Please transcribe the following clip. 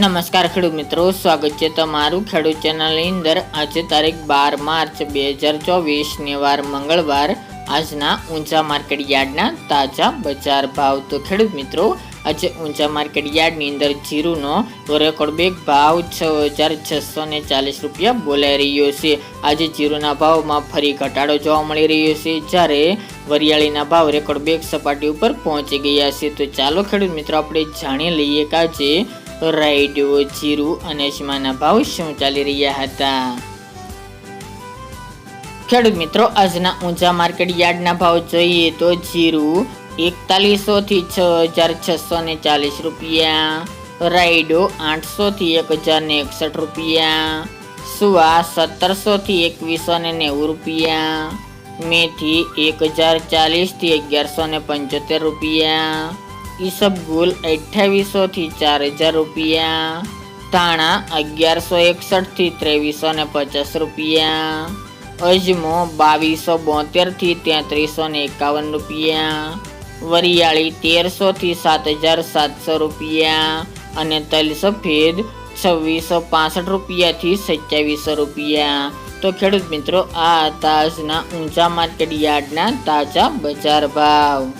નમસ્કાર ખેડૂત મિત્રો, સ્વાગત છે તમારું ખેડૂત ચેનલની અંદર. આજે તારીખ બાર માર્ચ બે હજાર ચોવીસ ને વાર મંગળવાર. આજના ઊંચા માર્કેટ યાર્ડના તાજા બજાર ભાવ. તો ખેડૂત મિત્રો, આજે ઊંચા માર્કેટ યાર્ડની અંદર જીરુનો રેકોર્ડ બેગ ભાવ છ હજાર છસો ને ચાલીસ રૂપિયા બોલાઈ રહ્યો છે. આજે જીરુના ભાવમાં ફરી ઘટાડો જોવા મળી રહ્યો છે. જ્યારે વરિયાળીના ભાવ રેકોર્ડ બેગ સપાટી ઉપર પહોંચી ગયા છે. તો ચાલો ખેડૂત મિત્રો, આપણે જાણી લઈએ કે આજે રાયડો જીરું અને અજમાના ભાવ શું ચાલી રહ્યા હતા? ખેડૂત મિત્રો, આજના ઊંચા માર્કેટ યાર્ડના ભાવ જોઈએ તો જીરું એકતાલીસો થી છ હજાર છસો ને ચાલીસ રૂપિયા રાયડો આઠસો થી એક હજાર ને એકસઠ રૂપિયા, સુવા સત્તરસો થી એકવીસો ને નેવું રૂપિયા, મેથી એક હજાર ચાલીસથી અગિયારસો ને પંચોતેર રૂપિયા ઈસબગુલ અઠ્યાવીસો થી ચાર હજાર રૂપિયા. ધાણા અગિયારસો એકસઠથી ત્રેવીસો ને પચાસ રૂપિયા. અજમો બાવીસો બોતેરથી તેત્રીસો ને એકાવન રૂપિયા. વરિયાળી તેરસો થી સાત હજાર સાતસો રૂપિયા. અને તલ સફેદ છવ્વીસો પાસઠ રૂપિયાથી સત્યાવીસો રૂપિયા. તો ખેડૂત મિત્રો, આ હતા આજના ઊંચા માર્કેટ યાર્ડના તાજા બજાર ભાવ.